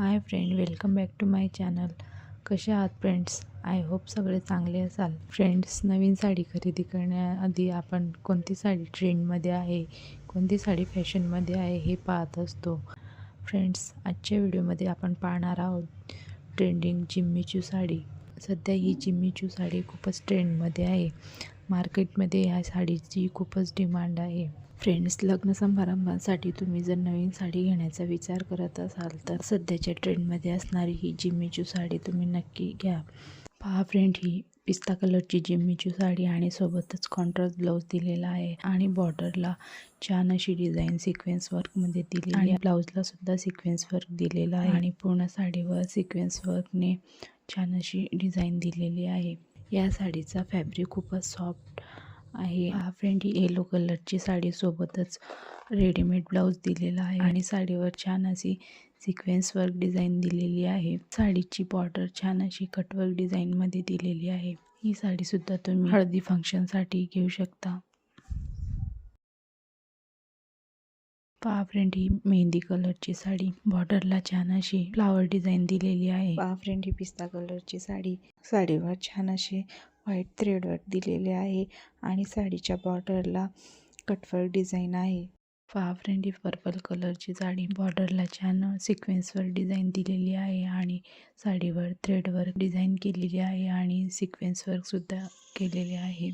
Hi friend welcome back to my channel. कसे आहात friends? I hope सगळे चांगले असाल. फ्रेंड्स नवीन साडी खरेदी करण्याआधी आपण कोणती साडी ट्रेंडमध्ये आहे कोणती साडी फॅशनमध्ये आहे हे पाहत असतो. फ्रेंड्स आजच्या व्हिडिओमध्ये आपण पाहणार आहोत ट्रेंडिंग जिम्मीचू साडी. सध्या ही जिम्मीचू साडी खूपच ट्रेंडमध्ये आहे. मार्केटमध्ये ह्या साडीची खूपच डिमांड आहे. फ्रेंड्स लग्न समारंभासाठी तुम्ही जर नवीन साडी घेण्याचा विचार करत असाल तर सध्याच्या ट्रेंडमध्ये असणारी ही जिम्मीचू साडी तुम्ही नक्की घ्या. पहा फ्रेंड ही पिस्ता कलरची जिम्मीचू साडी आणि सोबतच कॉन्ट्रास्ट ब्लाऊज दिलेला आहे आणि बॉर्डरला छान अशी डिझाईन सिक्वेन्स वर्कमध्ये दिली आणि ब्लाऊजला सुद्धा सिक्वेन्स वर्क दिलेला आहे आणि पूर्ण साडीवर सिक्वेन्स वर्कने छान अशी डिझाईन दिलेली आहे. या साडीचा फॅब्रिक खूपच सॉफ्ट आहे. हा फ्रेंड ही येलो कलरची साडी सोबतच रेडीमेड ब्लाऊज दिलेला आहे आणि साडीवर छान अशी सिक्वेन्स वर्क डिझाईन दिलेली आहे. साडीची बॉर्डर छान अशी कटवर्क डिझाईनमध्ये दिलेली आहे. ही साडीसुद्धा तुम्ही हळदी फंक्शनसाठी घेऊ शकता. पहा फ्रेंड ही मेहंदी कलरची साडी. बॉर्डरला छान अशी फ्लावर डिझाईन दिलेली आहे. पहा फ्रेंड ही पिस्ता कलरची साडी. साडीवर छान अशी व्हाईट थ्रेडवर दिलेले आहे आणि साडीच्या बॉर्डरला कटवर्क डिझाईन आहे. पहा फ्रेंड ही पर्पल कलरची साडी. बॉर्डरला छान सिक्वेन्सवर डिझाईन दिलेली आहे आणि साडीवर थ्रेडवर डिझाईन केलेली आहे आणि सिक्वेन्स वर्कसुद्धा केलेले आहे.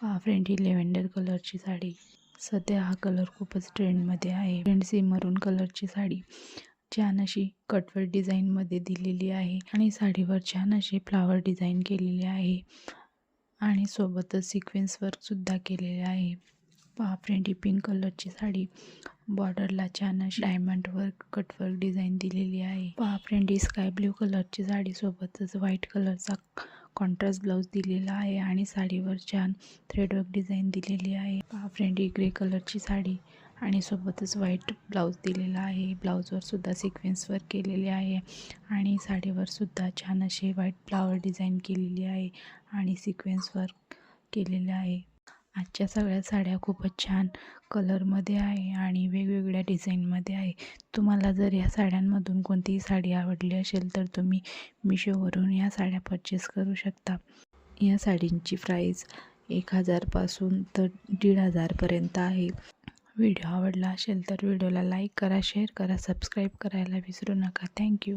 पहा फ्रेंड ही लेव्हेंडर कलरची साडी. सध्या हा कलर खूपच ट्रेंडमध्ये आहे. फ्रेंड्स ही मरून कलरची साडी. छान अशी कटवर्क डिझाईनमध्ये दिलेली आहे आणि साडीवर छान अशी फ्लावर डिझाईन केलेली आहे. आणि सोबतच सिक्वेन्स वर्कसुद्धा केलेले आहे. पहा फ्रेंड ही पिंक कलरची साडी. बॉर्डरला छान अशी डायमंड वर्क कटवर्क डिझाईन दिलेली आहे. पहा फ्रेंड ही स्काय ब्ल्यू कलरची साडी सोबतच व्हाईट कलरचा कॉन्ट्रास्ट ब्लाऊज दिलेला आहे आणि साडीवर छान थ्रेडवर्क डिझाईन दिलेली आहे. पहा फ्रेंड ही ग्रे कलरची साडी. आणि सोबतच व्हाईट ब्लाऊज दिलेला आहे. ब्लाऊजवर सुद्धा सिक्वेन्स वर्क केलेले आहे. आणि साडीवर सुद्धा छान असे व्हाईट फ्लावर डिझाईन केलेली आहे आणि सिक्वेन्स वर्क केलेले आहे. आजच्या सगळ्या साड्या खूपच छान कलरमध्ये आहे आणि वेगवेगळ्या डिझाईनमध्ये आहे. तुम्हाला जर या साड्यांमधून कोणतीही साडी आवडली असेल तर तुम्ही मिशोवरून या साड्या परचेस करू शकता. या साडींची प्राईज एक हजारपासून तर दीड हजारपर्यंत आहे. व्हिडिओ आवडला असेल तर व्हिडिओला लाईक करा शेअर करा सबस्क्राईब करायला विसरू नका. थँक्यू